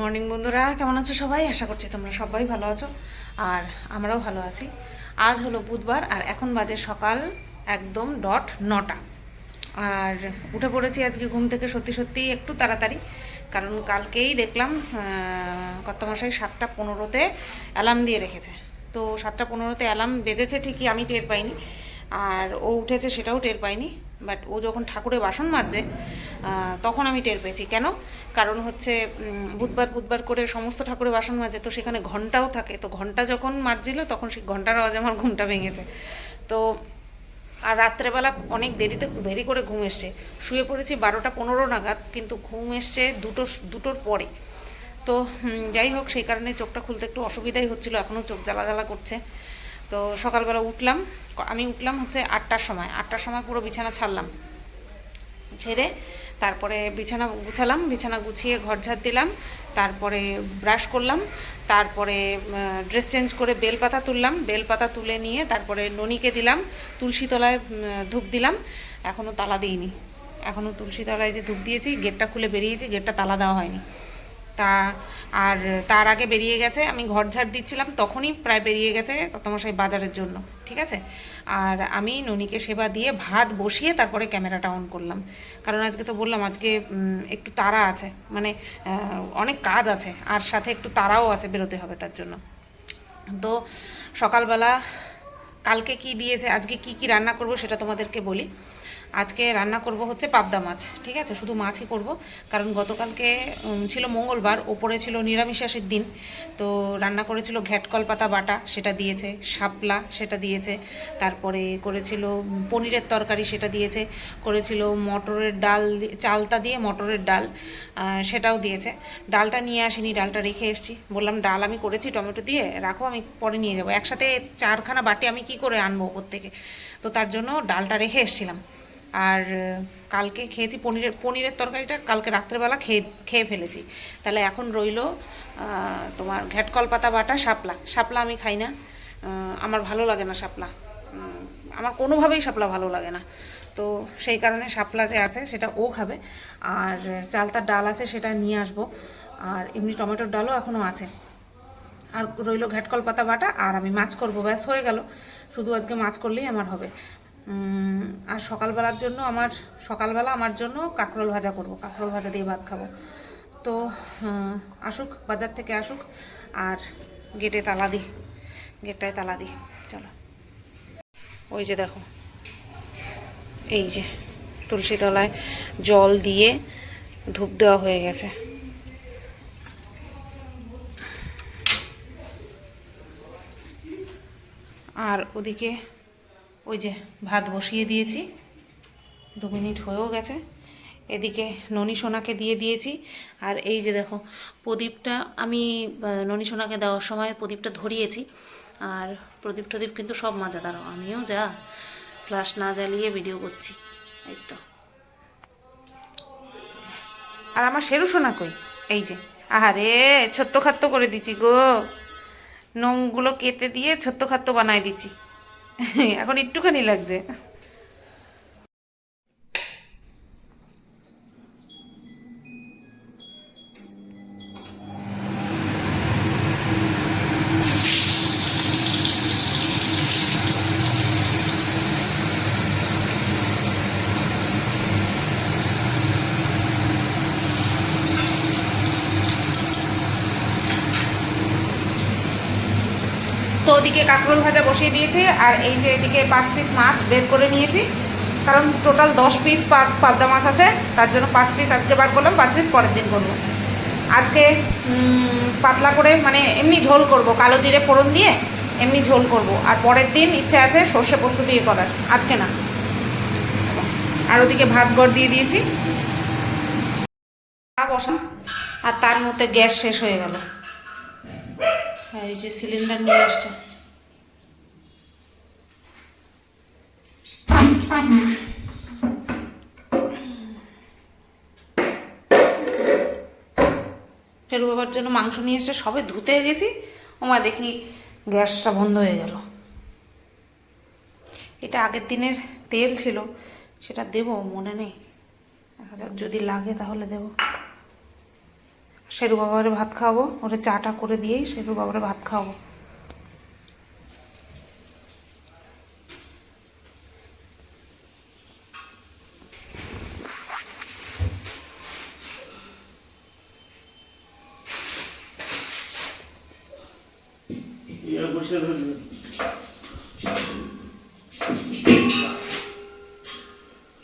Morning বন্ধুরা। কেমন আছো সবাই? আশা করছি তোমরা সবাই ভালো আছো, আর আমরাও ভালো আছি। আজ হলো বুধবার, আর এখন বাজে সকাল একদম ডট নটা। আর উঠে পড়েছি আজকে ঘুম থেকে সত্যি সত্যি একটু তাড়াতাড়ি, কারণ কালকেই দেখলাম কর্তামশাই সাতটা পনেরোতে অ্যালার্ম দিয়ে রেখেছে। তো সাতটা পনেরোতে অ্যালার্ম বেজেছে ঠিকই, আমি টের পাইনি। আর ও উঠেছে সেটাও টের পাইনি। বাট ও যখন ঠাকুরে বাসন মাজছে তখন আমি টের পেয়েছি। কেন? কারণ হচ্ছে বুধবার বুধবার করে সমস্ত ঠাকুরে বাসন মাজে, তো সেখানে ঘন্টাও থাকে। তো ঘণ্টা যখন মাজছিল, তখন সেই ঘণ্টার আওয়াজে আমার ঘুমটা ভেঙেছে। তো, আর রাত্রেবেলা অনেক দেরিতে দেরি করে ঘুম এসছে। শুয়ে পড়েছি বারোটা পনেরো নাগাদ, কিন্তু ঘুম এসছে দুটো, দুটোর পরে। তো যাই হোক, সেই কারণে চোখটা খুলতে একটু অসুবিধাই হচ্ছিল। এখনও চোখ জ্বালা জ্বালা করছে। তো সকালবেলা উঠলাম আমি উঠলাম হচ্ছে আটটার সময়। আটটার সময় পুরো বিছানা ছাড়লাম। ছেড়ে তারপরে বিছানা গুছালাম, বিছানা গুছিয়ে ঘর ঝাড় দিলাম, তারপরে ব্রাশ করলাম, তারপরে ড্রেস চেঞ্জ করে বেলপাতা তুললাম, বেলপাতা তুলে নিয়ে তারপরে ননিকে দিলাম, তুলসী তলায় ধূপ দিলাম। এখনও তালা দিইনি। এখনও তুলসী তলায় যে ধূপ দিয়েছি, গেটটা খুলে বেরিয়েছি, গেটটা তালা দেওয়া হয়নি। তা আর তার আগে বেরিয়ে গেছে, আমি ঘর ঝাড় দিচ্ছিলাম, তখনই প্রায় বেরিয়ে গেছে তোমাশাই বাজারের জন্য, ঠিক আছে? আর আমি ননিকে সেবা দিয়ে ভাত বসিয়ে তারপরে ক্যামেরাটা অন করলাম। কারণ আজকে তো বললাম, আজকে একটু তারা আছে মানে অনেক কাজ আছে, আর সাথে একটু তারাও আছে, বেরোতে হবে তার জন্য। তো সকালবেলা কালকে কি দিয়েছে, আজকে কি কি রান্না করব সেটা তোমাদেরকে বলি। আজকে রান্না করব হচ্ছে পাবদা মাছ, ঠিক আছে? শুধু মাছই করব, কারণ গতকালকে ছিল মঙ্গলবার, ওপরে ছিল নিরামিষাসের দিন, তো রান্না করেছিল ঘ্যাটকল পাতা বাটা, সেটা দিয়েছে, শাপলা সেটা দিয়েছে, তারপরে করেছিল পনিরের তরকারি সেটা দিয়েছে, করেছিল মটরের ডাল চালতা দিয়ে মটরের ডাল সেটাও দিয়েছে। ডালটা নিয়ে আসিনি, ডালটা রেখে এসেছি। বললাম, ডাল আমি করেছি, টমেটো দিয়ে রাখো, আমি পরে নিয়ে যাব। একসাথে চারখানা বাটি আমি কি করে আনব ওপর থেকে? তো তার জন্য ডালটা রেখে এসেছিলাম। আর কালকে খেয়েছি পনিরের পনিরের তরকারিটা কালকে রাত্রেবেলা খেয়ে খেয়ে ফেলেছি। তাহলে এখন রইল তোমার ঘ্যাটকল পাতা বাটা, শাপলা। শাপলা আমি খাই না। আমার ভালো লাগে না শাপলা। আমার কোনোভাবেই শাপলা ভালো লাগে না। তো সেই কারণে শাপলা যে আছে সেটা ও খাবে। আর, চালতার ডাল আছে সেটা নিয়ে আসব। আর এমনি টমেটোর ডালও এখনও আছে। আর রইল ঘাটকল পাতা বাটা, আর আমি মাছ করব। ব্যাস, হয়ে গেল। শুধু আজকে মাছ করলেই আমার হবে। আর সকালবেলার জন্য আমার, সকালবেলা আমার জন্য কাঁকরোল ভাজা করব। কাঁকরোল ভাজা দিয়ে ভাত খাব। তো আসুক, বাজার থেকে আসুক, আর গেটে তালা দিই। গেটটায় তালা দিই। চলো। ওই যে দেখো। এই যে তুলসী তলায় জল দিয়ে ধূপ দেওয়া হয়ে গেছে। আর ওদিকে ওই যে ভাত বসিয়ে দিয়েছি। দু মিনিট হয়েও গেছে। এদিকে ননি সোনাকে দিয়ে দিয়েছি। আর এই যে দেখো, প্রদীপটা আমি ননি সোনাকে দেওয়ার সময় প্রদীপটা ধরিয়েছি। আর প্রদীপ টদীপ কিন্তু সব মাজা আমিও যা ফ্লাশ না জ্বালিয়ে ভিডিও করছি। এই তো। আর আমার সেরু সোনা কই? এই যে, আহারে, ছোট্ট খাত্য করে দিচ্ছি গো। নোংগুলো কেটে দিয়ে ছোট্ট খাত্য বানাই দিচ্ছি। এখন একটুখানি লাগছে। তো ওদিকে কাঁকরোল ভাজা বসিয়ে দিয়েছি, আর এই যে এদিকে পাঁচ পিস মাছ বের করে নিয়েছি। কারণ টোটাল দশ পিস পাবদা মাছ আছে, তার জন্য পাঁচ পিস আজকে বার করলাম, পাঁচ পিস পরের দিন করব। আজকে পাতলা করে মানে এমনি ঝোল করব, কালো জিরে ফোড়ন দিয়ে এমনি ঝোল করব। আর পরের দিন ইচ্ছে আছে সর্ষে পোস্ত দিয়ে করার, আজকে না। আর ওদিকে ভাত গড় দিয়ে দিয়েছি। চা বসাম আর তার মধ্যে গ্যাস শেষ হয়ে গেল। হ্যাঁ এই যে সিলিন্ডার নিয়ে আসছে। ফেরু বাবার জন্য মাংস নিয়ে এসে সবে ধুতে গেছি। ওমা দেখি গ্যাসটা বন্ধ হয়ে গেল। এটা আগের দিনের তেল ছিল, সেটা দেব, মনে নেই। যদি লাগে তাহলে দেব। শেরু বাবারে ভাত খাওয়াবো, ওরে চাটা করে দিয়েই শেরু বাবারে ভাত খাওয়াবো।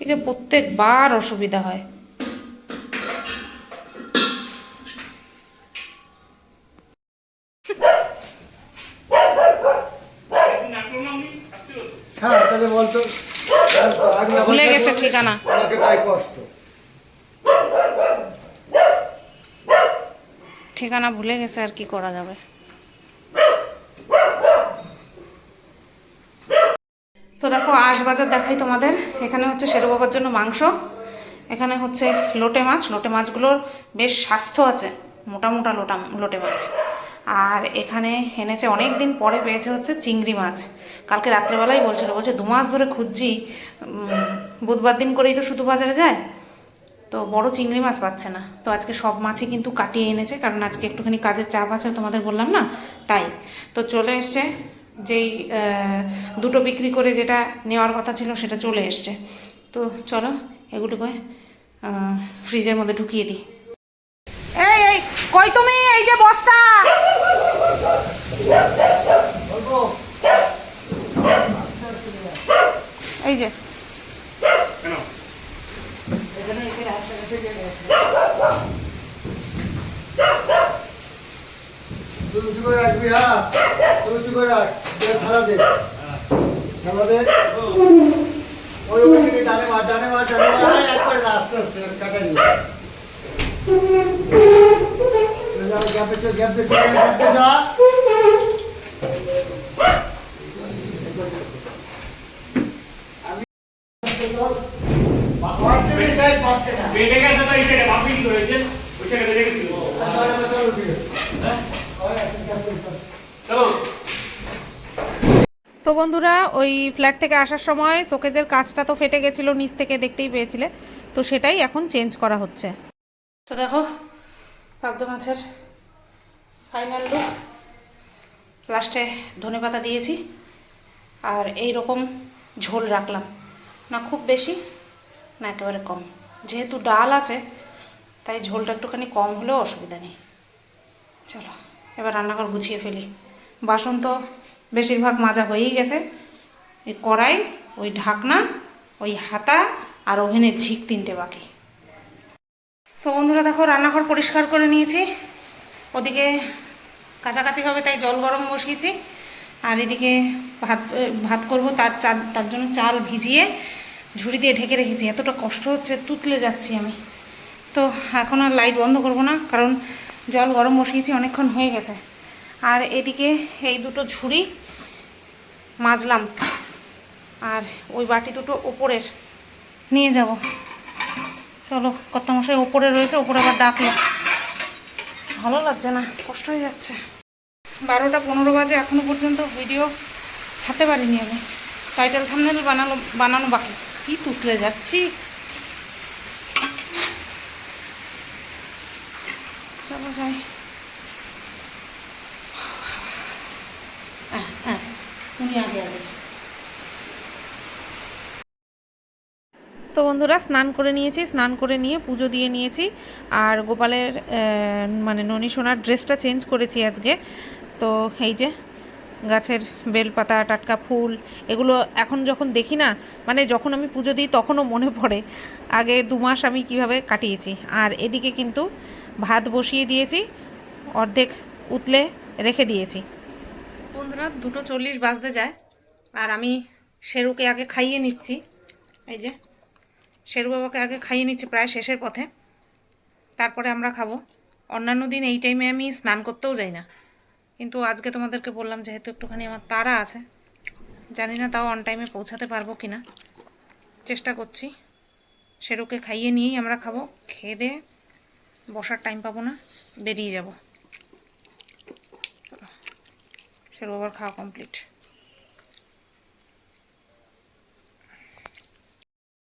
এটা প্রত্যেকবার অসুবিধা হয়? হ্যাঁ তাহলে বলতো ভুলে গেছে ঠিকানা। কষ্ট ঠিকানা ভুলে গেছে আর কি করা যাবে তো আশ বাজার দেখাই তোমাদের। এখানে হচ্ছে শেরু বাবার জন্য মাংস। এখানে হচ্ছে লোটে মাছ। লোটে মাছগুলোর বেশ স্বাস্থ্য আছে। মোটা মোটা লোটা লোটে মাছ। আর এখানে এনেছে অনেক দিন পরে পেয়েছে হচ্ছে চিংড়ি মাছ। কালকে রাত্রেবেলাই বলছিল, বলছে, দু মাস ধরে খুঁজছি। বুধবার দিন করেই তো শুধু বাজারে যায়। তো বড় চিংড়ি মাছ পাচ্ছে না। তো আজকে সব মাছই কিন্তু কাটিয়ে এনেছে। কারণ আজকে একটুখানি কাজের চাপ আছে, তোমাদের বললাম না? তাই। তো চলে এসছে যেই দুটো বিক্রি করে যেটা নেওয়ার কথা ছিল সেটা চলে এসছে। তো চলো এগুলোকে ফ্রিজের মধ্যে ঢুকিয়ে দিই। এই এই কই তুমি? এই যে বস্তা! এই যে। কেন? এখানে এখানে হাতটা রেখে দিয়ে গেছে তুই রাখবি হ্যাঁ? তুই উঁচু করে রাখ। ওই ওই দিকে ডানে মার আস্তে আস্তে, কাটা নিয়ে। চলে গ্যাপে চল গ্যাপে চল, গ্যাপে যা বাবার টিভি সাইড পাচ্ছে না বেঁধে গেছে তো এই side এ, বাপি কি করেছে? ওই side এ বেঁধে গেছিল। চলো। তো বন্ধুরা, ওই ফ্ল্যাট থেকে আসার সময় শোকেজের কাজটা তো ফেটে গেছিল, নিচ থেকে দেখতেই পেয়েছিলে। তো সেটাই এখন চেঞ্জ করা হচ্ছে। তো দেখো, পাবদা মাছের ফাইনাল লুক লাস্টে ধনে পাতা দিয়েছি, আর এই রকম ঝোল রাখলাম। না খুব বেশি, না একেবারে কম। যেহেতু ডাল আছে, তাই ঝোলটা একটুখানি কম হলেও অসুবিধা নেই। চলো, এবার রান্নাঘর গুছিয়ে ফেলি। বাসন তো বেশিরভাগ মাজা হয়েই গেছে। এই কড়াই, ওই ঢাকনা, ওই হাতা আর ওভেনের ঝিক তিনটে বাকি। তো বন্ধুরা দেখো, রান্নাঘর পরিষ্কার করে নিয়েছি। ওদিকে কাছাকাছি হবে তাই জল গরম বসিয়েছি। আর এদিকে ভাত ভাত করব, তার চা, তার জন্য চাল ভিজিয়ে ঝুড়ি দিয়ে ঢেকে রেখেছি। এতটা কষ্ট হচ্ছে, তুতলে যাচ্ছি আমি। তো এখন আর লাইট বন্ধ করব না, কারণ জল গরম বসিয়েছি, অনেকক্ষণ হয়ে গেছে। আর এদিকে এই দুটো ঝুড়ি মাজলাম। আর ওই বাটি দুটো ওপরের। নিয়ে যাব। চলো কত মশাই ওপরে রয়েছে, ওপরে আবার ডাকলো। ভালো লাগছে না, কষ্ট হয়ে যাচ্ছে। বারোটা পনেরো বাজে এখনও পর্যন্ত ভিডিও ছাড়তে পারিনি আমি। টাইটেল থামনেল বানানো বানানো বাকি। কি তুতলে যাচ্ছি? চলো যাই হ্যাঁ হ্যাঁ তুমি আগে আগে তো বন্ধুরা স্নান করে নিয়েছি, স্নান করে নিয়ে পুজো দিয়ে নিয়েছি। আর গোপালের মানে ননী সোনার ড্রেসটা চেঞ্জ করেছি আজকে। তো এই যে গাছের বেলপাতা, টাটকা ফুল, এগুলো এখন যখন দেখি না মানে যখন আমি পুজো দিই তখনও মনে পড়ে। আগে দু মাস আমি কীভাবে কাটিয়েছি। আর এদিকে কিন্তু ভাত বসিয়ে দিয়েছি, অর্ধেক উতলে রেখে দিয়েছি। বন্ধুরা দুটো চল্লিশ বাজতে যায়, আর আমি সেরুকে আগে খাইয়ে নিচ্ছি। এই যে শেরু বাবাকে আগে খাইয়ে নিচ্ছি, প্রায় শেষের পথে। তারপরে আমরা খাব। অন্যান্য দিন এই টাইমে আমি স্নান করতেও যাই না। কিন্তু আজকে তোমাদেরকে বললাম, যেহেতু একটুখানি আমার তাড়া আছে, জানি না তাও অন টাইমে পৌঁছাতে পারব কি না চেষ্টা করছি। সেরুকে খাইয়ে নিয়েই আমরা খাব। খেয়ে দিয়ে বসার টাইম পাবো না, বেরিয়ে যাব। শেরু বাবার খাওয়া কমপ্লিট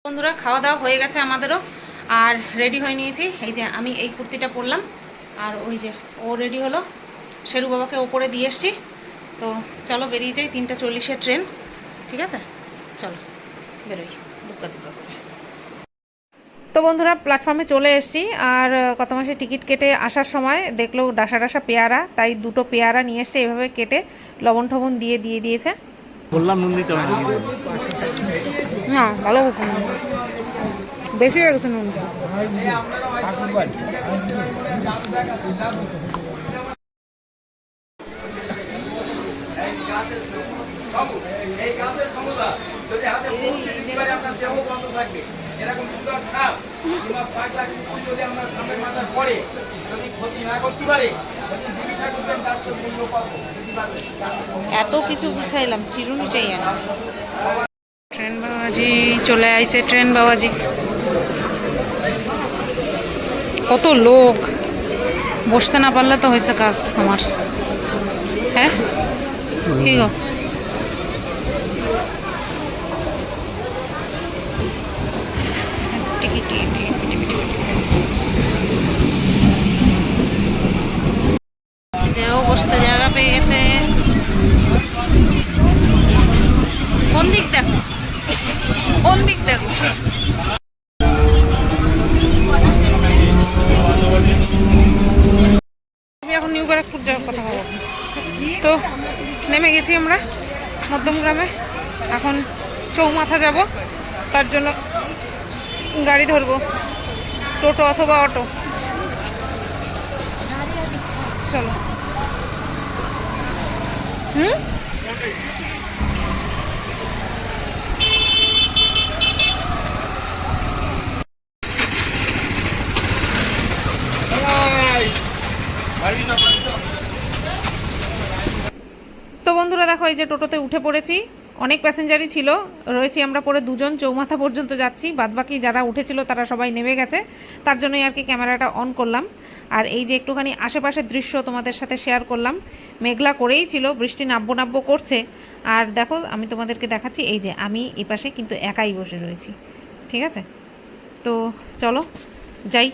বন্ধুরা, খাওয়া দাওয়া হয়ে গেছে আমাদেরও। আর রেডি হয়ে নিয়েছি। এই যে আমি এই কুর্তিটা পরলাম। আর ওই যে ও রেডি হলো। শেরু বাবাকে ওপরে দিয়ে এসছি। তো চলো বেরিয়ে যাই। তিনটা চল্লিশের ট্রেন ঠিক আছে? চলো, বেরোই। দুক্কা দুক্কা করে। তো বন্ধুরা প্ল্যাটফর্মে চলে এসেছি। আর কত মাসে টিকিট কেটে আসার সময় দেখল ডাসা ডাসা পেয়ারা। তাই দুটো পেয়ারা নিয়ে এসছে। এভাবে কেটে লবণ টবণ দিয়ে দিয়ে দিয়েছে। বললাম নুন দিতে হবে না ভালো নুন বেশি হয়ে গেছে নুন। এত কিছু গুছাইলাম চিরুনি চাই না ট্রেন বাবাজি চলে আইছে, ট্রেন বাবাজি। কত লোক। বসতে না পারলে তো হয়েছে কাজ আমার। হ্যাঁ? কি গো? বসতে জায়গা পেয়ে গেছে। কোন দিক দেখো? কোন দিক দেখো এখন নিউ ব্যারাকপুর যাওয়ার কথা বলব তো নেমে গেছি আমরা মধ্যমগ্রামে এখন চৌমাথা যাব। তার জন্য গাড়ি ধরবো। টোটো অথবা অটো। চলো। হুম তো এই যে টোটোতে উঠে পড়েছি, অনেক প্যাসেঞ্জারই ছিল, রয়েছি আমরা পরে দুজন, চৌমাথা পর্যন্ত যাচ্ছি, বাদবাকি যারা উঠেছিল তারা সবাই নেমে গেছে, তার জন্যই আর কি ক্যামেরাটা অন করলাম। আর এই যে একটুখানি আশেপাশের দৃশ্য তোমাদের সাথে শেয়ার করলাম, মেঘলা করেই ছিল, বৃষ্টি নাব্য নাব্য করছে। আর দেখো, আমি তোমাদেরকে দেখাচ্ছি, এই যে আমি এই পাশে কিন্তু একাই বসে রয়েছি, ঠিক আছে? তো চলো, যাই।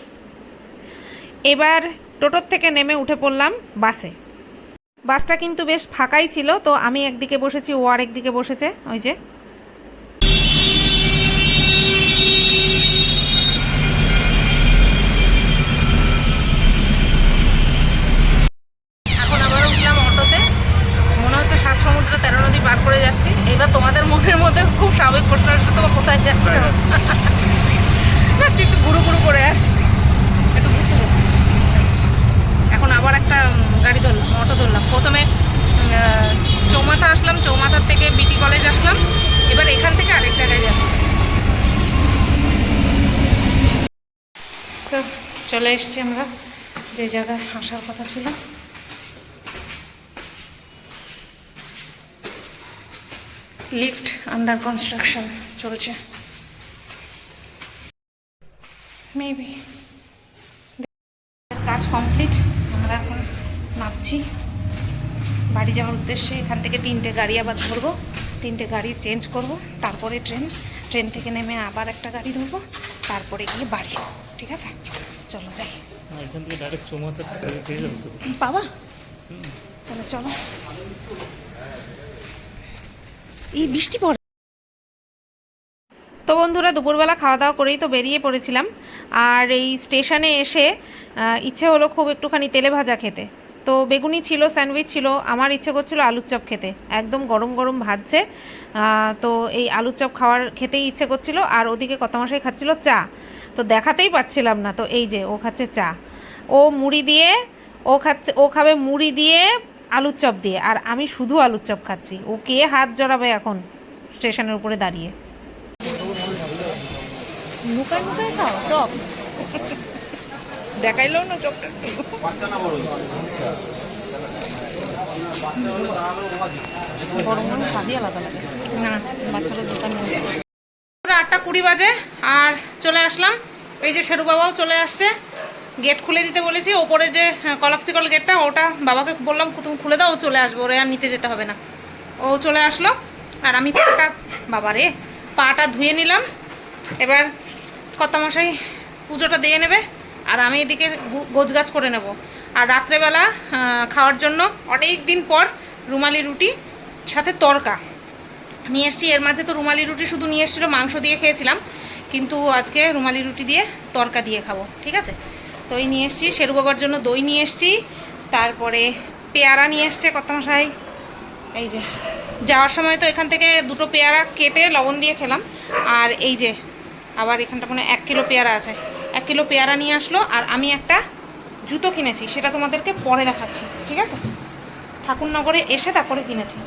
এবার টোটোর থেকে নেমে উঠে পড়লাম বাসে। বাসটা কিন্তু বেশ ফাঁকাই ছিল তো আমি একদিকে বসেছি ও আর একদিকে বসেছে ওই যে। এখন আবার উঠলাম অটোতে। মনে হচ্ছে সাত সমুদ্র তেরো নদী পার করে যাচ্ছি। এবার তোমাদের মনের মধ্যে খুব স্বাভাবিক প্রশ্ন আসছে তোমার কোথায় যাচ্ছ? যাচ্ছি একটু ঘুরু ঘুরু করে আসি। একটু ঘুরতে। এখন আবার একটা গাড়ি ধরলাম অটো ধরলাম। প্রথমে চৌমাথা আসলাম, চৌমাথার থেকে বিটি কলেজ আসলাম। এবার এখান থেকে আরেক জায়গায় যাচ্ছে। চলে এসছি আমরা, যে জায়গায় আসার কথা ছিল। লিফট আন্ডার কনস্ট্রাকশন চলছে। মেবি কাজ কমপ্লিট নামছি বাড়ি যাওয়ার উদ্দেশ্যে এখান থেকে তিনটে গাড়ি আবার ধরবো। তিনটে গাড়ি চেঞ্জ করব। তারপরে ট্রেন ট্রেন থেকে নেমে আবার একটা গাড়ি ধরবো। তারপরে গিয়ে বাড়ি। ঠিক আছে? চলো যাই। এখান থেকে ডাইরেক্ট বাবা! তাহলে চলো। এই বৃষ্টি পড়ে। তো বন্ধুরা দুপুরবেলা খাওয়া দাওয়া করেই তো বেরিয়ে পড়েছিলাম। আর এই স্টেশনে এসে ইচ্ছে হলো খুব একটুখানি তেলে ভাজা খেতে। তো বেগুনি ছিল, স্যান্ডউইচ ছিল, আমার ইচ্ছে করছিল আলুর চপ খেতে। একদম গরম গরম ভাজছে। তো এই আলুর চপ খাওয়ার খেতেই ইচ্ছে করছিল, আর ওদিকে কত মাসে খাচ্ছিল চা। তো দেখাতেই পাচ্ছিলাম না, তো এই যে ও খাচ্ছে চা। ও মুড়ি দিয়ে, ও খাচ্ছে, ও খাবে মুড়ি দিয়ে আলুর চপ দিয়ে, আর আমি শুধু আলুর চপ খাচ্ছি। ও কে হাত জড়াবে এখন স্টেশনের উপরে দাঁড়িয়ে? লুকায় লুকায় খাও, চপ। দেখাইলো না আটটা কুড়ি বাজে আর চলে আসলাম। এই যে শেরু বাবাও চলে আসছে। গেট খুলে দিতে বলেছি। ওপরে যে কলাপসিকল গেটটা, ওটা বাবাকে বললাম তুমি খুলে দাও, ও চলে আসব। ওরে আর নিতে যেতে হবে না। ও চলে আসলো। আর আমি পাটা বাবা রে, পাটা ধুয়ে নিলাম। এবার কর্তামশাই পুজোটা দিয়ে নেবে। আর আমি এদিকে গোছ গাছ করে নেব। আর রাত্রেবেলা খাওয়ার জন্য অনেক দিন পর রুমালি রুটি, সাথে তরকা। নিয়ে এসছি। এর মাঝে তো রুমালি রুটি শুধু নিয়ে এসেছিল, মাংস দিয়ে খেয়েছিলাম। কিন্তু আজকে রুমালি রুটি দিয়ে তরকা দিয়ে খাব, ঠিক আছে? তো দই নিয়ে এসছি শেরু বাবার জন্য দই নিয়ে এসছি। তারপরে পেয়ারা নিয়ে এসছে কর্তামশাই। এই যে, যাওয়ার সময় তো এখান থেকে দুটো পেয়ারা কেটে লবণ দিয়ে খেলাম। আর এই যে, আবার এখানটা মানে এক কিলো পেয়ারা আছে। এক কিলো পেয়ারা নিয়ে আসলো, আর আমি একটা জুতো কিনেছি, সেটা তোমাদেরকে পরে দেখাচ্ছি, ঠিক আছে? ঠাকুরনগরে এসে তারপরে কিনেছি।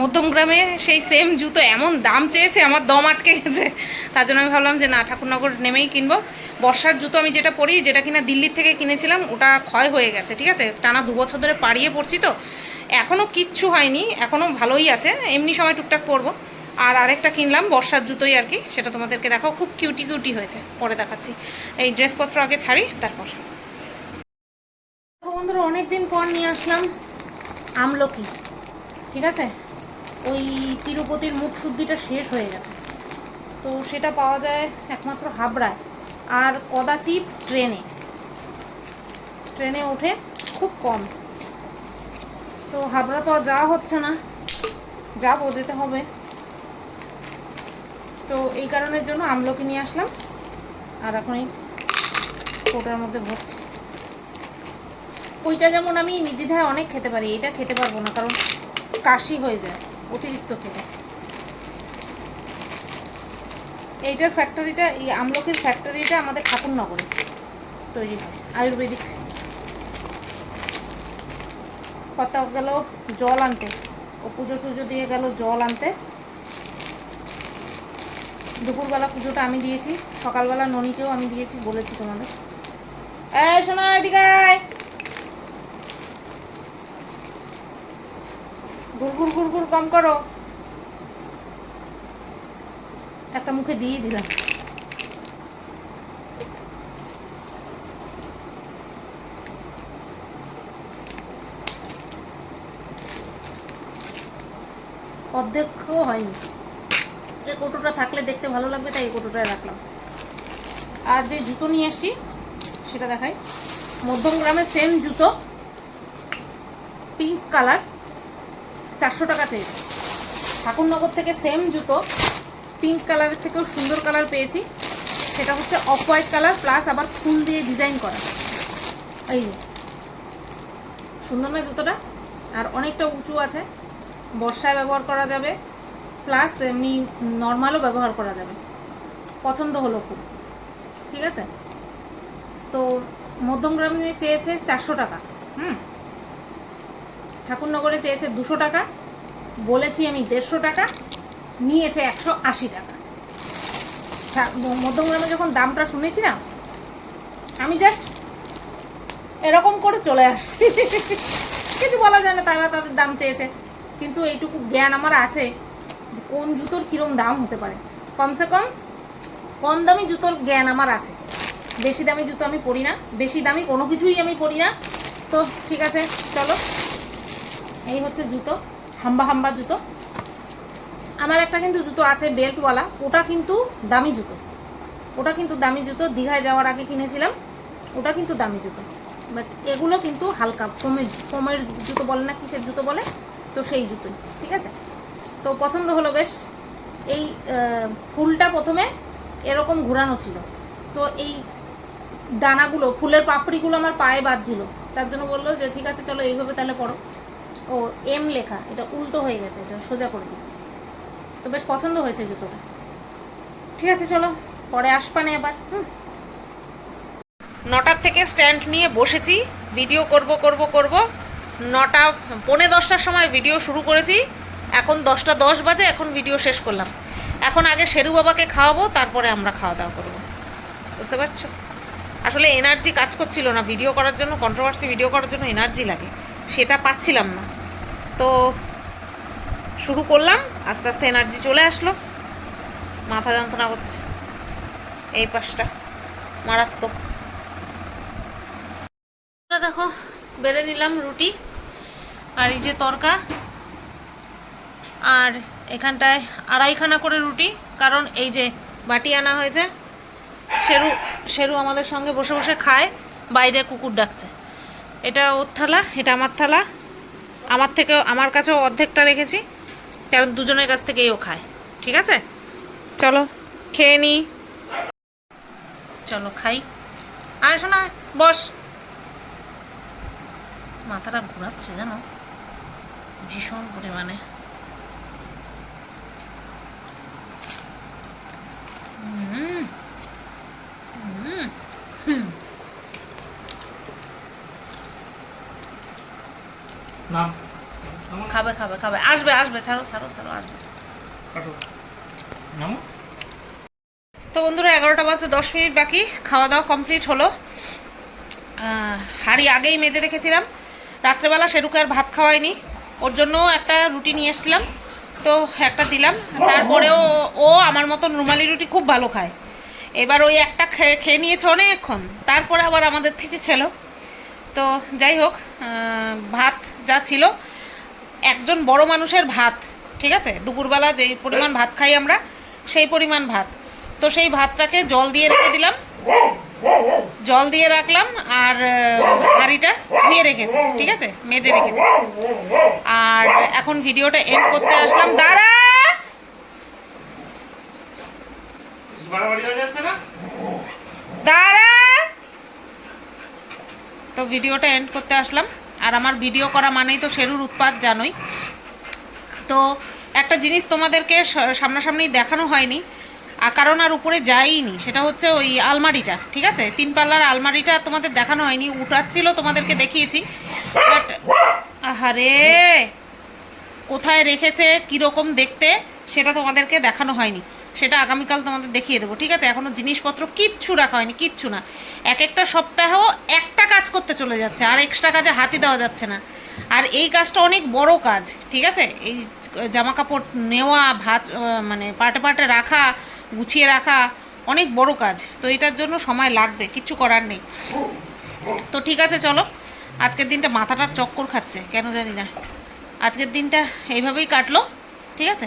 মধ্যমগ্রামে সেই সেম জুতো এমন দাম চেয়েছে, আমার দম আটকে গেছে। তার জন্য আমি ভাবলাম যে না, ঠাকুরনগর নেমেই কিনবো। বর্ষার জুতো আমি যেটা পরি, যেটা কিনা দিল্লির থেকে কিনেছিলাম, ওটা ক্ষয় হয়ে গেছে, ঠিক আছে? টানা দু বছর ধরে পাড়িয়ে পড়ছি তো। এখনও কিচ্ছু হয়নি এখনও ভালোই আছে, এমনি সময় টুকটাক পরবো। আর আরেকটা কিনলাম, বর্ষার জুতোই আর কি, সেটা তোমাদেরকে দেখাও, খুব কিউটি কিউটি হয়েছে, পরে দেখাচ্ছি। এই ড্রেসপত্র আগে ছাড়ি, তারপর। বন্ধুরা, অনেকদিন পর নিয়ে আসলাম আমলকি, ঠিক আছে? ওই তিরুপতির মুখ শুদ্ধিটা শেষ হয়ে গেছে। তো সেটা পাওয়া যায় একমাত্র হাবড়ায়, আর কদাচিৎ ট্রেনে। ট্রেনে ওঠে খুব কম। তো হাবড়া তো আর যাওয়া হচ্ছে না, যাব, যেতে হবে। তো এই কারণের জন্য আমলকি নিয়ে আসলাম। আর এখন এই কোটার মধ্যে ভরছি। ওইটা যেমন আমি নির্দ্বিধায় অনেক খেতে পারি, এটা খেতে পারব না, কারণ কাশি হয়ে যায়, অতিরিক্ত খেলে এইটার ফ্যাক্টরিটা এই আমলকির ফ্যাক্টরিটা আমাদের ঠাকুরনগরে তৈরি হয়, আয়ুর্বেদিক। কথা গেল জল আনতে, ও পুজো টুজো দিয়ে গেল জল আনতে দুপুরবেলা পুজোটা আমি দিয়েছি, সকালবেলা ননিকেও আমি দিয়েছি, বলেছি তোমাদের। এই, শোনো এদিকে আয়। গুড়গুড় গুড়গুড় কম করো। একটা মুখে দিয়ে দিলাম। অর্ধেকও হয়নি। কোটোটা থাকলে দেখতে ভালো লাগবে, তাই এই কোটোটায় রাখলাম। আর যে জুতো নিয়ে এসছি সেটা দেখাই। মধ্যম গ্রামের সেম জুতো পিঙ্ক কালার চারশো টাকা চেয়েছি। ঠাকুরনগর থেকে সেম জুতো পিঙ্ক কালারের থেকেও সুন্দর কালার পেয়েছি। সেটা হচ্ছে অফ হোয়াইট কালার প্লাস আবার ফুল দিয়ে ডিজাইন করা। এই যে, সুন্দর না জুতোটা? আর অনেকটা উঁচু আছে। বর্ষায় ব্যবহার করা যাবে। প্লাস এমনি নর্মালও ব্যবহার করা যাবে। পছন্দ হলো খুব। ঠিক আছে? তো মধ্যমগ্রামে চেয়েছে চারশো টাকা। হুম? ঠাকুরনগরে চেয়েছে দুশো টাকা। বলেছি আমি দেড়শো টাকা, নিয়েছে একশো আশি টাকা। মধ্যমগ্রামে যখন দামটা শুনেছি না, আমি জাস্ট এরকম করে চলে আসছি। কিছু বলা যায় না, তারা তাদের দাম চেয়েছে। কিন্তু এইটুকু জ্ঞান আমার আছে। যে কোন জুতোর কীরম দাম হতে পারে। কমসে কম কম দামি জুতোর জ্ঞান আমার আছে। বেশি দামি জুতো আমি পরি না, বেশি দামি কোনো কিছুই আমি পরি না। তো ঠিক আছে, চলো। এই হচ্ছে জুতো, হাম্বা হাম্বা জুতো। আমার একটা কিন্তু জুতো আছে বেল্টওয়ালা, ওটা কিন্তু দামি জুতো। ওটা কিন্তু দামি জুতো, দীঘায় যাওয়ার আগে কিনেছিলাম, ওটা কিন্তু দামি জুতো। বাট এগুলো কিন্তু হালকা, ফোমের ফোমের জুতো বলে না, কিসের জুতো বলে? তো সেই জুতোই, ঠিক আছে? তো পছন্দ হলো বেশ। এই ফুলটা প্রথমে এরকম ঘোরানো ছিল। তো এই ডানাগুলো ফুলের পাপড়িগুলো আমার পায়ে বাজছিল। তার জন্য বলল যে, ঠিক আছে, চলো এইভাবে তাহলে পড়ো। ও এম লেখা, এটা উল্টো হয়ে গেছে, এটা সোজা করে দিই। তো বেশ পছন্দ হয়েছে জুতোটা। ঠিক আছে, চলো, পরে আসপানে আবার, হুম। নটার থেকে স্ট্যান্ড নিয়ে বসেছি, ভিডিও করব করব করব। নটা, পৌনে দশটার সময় ভিডিও শুরু করেছি। এখন দশটা দশ বাজে, এখন ভিডিও শেষ করলাম। এখন আগে শেরু বাবাকে খাওয়াবো, তারপরে আমরা খাওয়া দাওয়া করব। বুঝতে পারছ? আসলে এনার্জি কাজ করছিল না ভিডিও করার জন্য কন্ট্রোভার্সি ভিডিও করার জন্য এনার্জি লাগে। সেটা পাচ্ছিলাম না। তো শুরু করলাম, আস্তে আস্তে এনার্জি চলে আসলো। মাথা যন্ত্রণা করছে। এই পাশটা, মারাত্মক। দেখো, বেড়ে নিলাম রুটি আর এই যে তরকা। আর এখানটায় আড়াইখানা করে রুটি, কারণ এই যে বাটি আনা হয়েছে, শেরু শেরু আমাদের সঙ্গে বসে বসে খায়, বাইরে কুকুর ডাকছে। এটা ওর থালা, এটা আমার থালা, আমার থেকেও, আমার কাছেও অর্ধেকটা রেখেছি, কারণ দুজনের কাছ থেকেই ও খায়, ঠিক আছে? চলো, খেয়ে নি। চলো, খাই। আয় শোনা বস। মাথাটা ঘোরাচ্ছে জানো? ভীষণ পরিমাণে হুম হুম হুম নাম খাবে খাবে আসবে আসবে ছাড়ো ছাড়ো ছাড়ো আসবে। তো বন্ধুরা এগারোটা বাজতে দশ মিনিট বাকি। খাওয়া দাওয়া কমপ্লিট হলো। হাঁড়ি আগেই মেজে রেখেছিলাম। রাত্রেবেলা সেরুকে আর ভাত খাওয়াইনি। ওর জন্য একটা রুটি নিয়ে এসেছিলাম। তো একটা দিলাম। তারপরেও ও আমার মতন রুমালি রুটি খুব ভালো খায়। এবার ওই একটা খেয়ে খেয়ে নিয়েছে অনেকক্ষণ। তারপরে আবার আমাদের থেকে খেলো। তো যাই হোক ভাত যা ছিল একজন বড় মানুষের ভাত, ঠিক আছে? দুপুরবেলা যেই পরিমাণ ভাত খাই আমরা, সেই পরিমাণ ভাত। তো সেই ভাতটাকে জল দিয়ে রেখে দিলাম। জল দিয়ে রাখলাম আর হাঁড়িটা ধুয়ে রেখেছি, ঠিক আছে? মেজে রেখেছি। আর এখন ভিডিওটা এন্ড করতে আসলাম। দাঁড়া! দাঁড়া! তো ভিডিওটা এন্ড করতে আসলাম। আর আমার ভিডিও করা মানেই তো শেরুর উৎপাত জানোই। তো একটা জিনিস তোমাদেরকে সামনাসামনি দেখানো হয়নি কারণ আর উপরে যাইনি, সেটা হচ্ছে ওই আলমারিটা, ঠিক আছে? তিন পাল্লার আলমারিটা তোমাদের দেখানো হয়নি, উঠাচ্ছিল তোমাদেরকে দেখিয়েছি বাট আহারে! কোথায় রেখেছে, কীরকম দেখতে, সেটা তোমাদেরকে দেখানো হয়নি। সেটা আগামীকাল তোমাদের দেখিয়ে দেবো, ঠিক আছে? এখনও জিনিসপত্র কিচ্ছু রাখা হয়নি, কিচ্ছু না। এক একটা সপ্তাহ একটা কাজ করতে চলে যাচ্ছে, আর এক্সট্রা কাজে হাতি দেওয়া যাচ্ছে না। আর এই কাজটা অনেক বড় কাজ, ঠিক আছে? এই জামা কাপড় নেওয়া ভাত মানে পাটে পাটে রাখা, গুছিয়ে রাখা অনেক বড় কাজ। তো এটার জন্য সময় লাগবে, কিচ্ছু করার নেই। তো ঠিক আছে, চলো। আজকের দিনটা মাথাটা চক্কর খাচ্ছে, কেন জানি না। আজকের দিনটা এইভাবেই কাটলো, ঠিক আছে?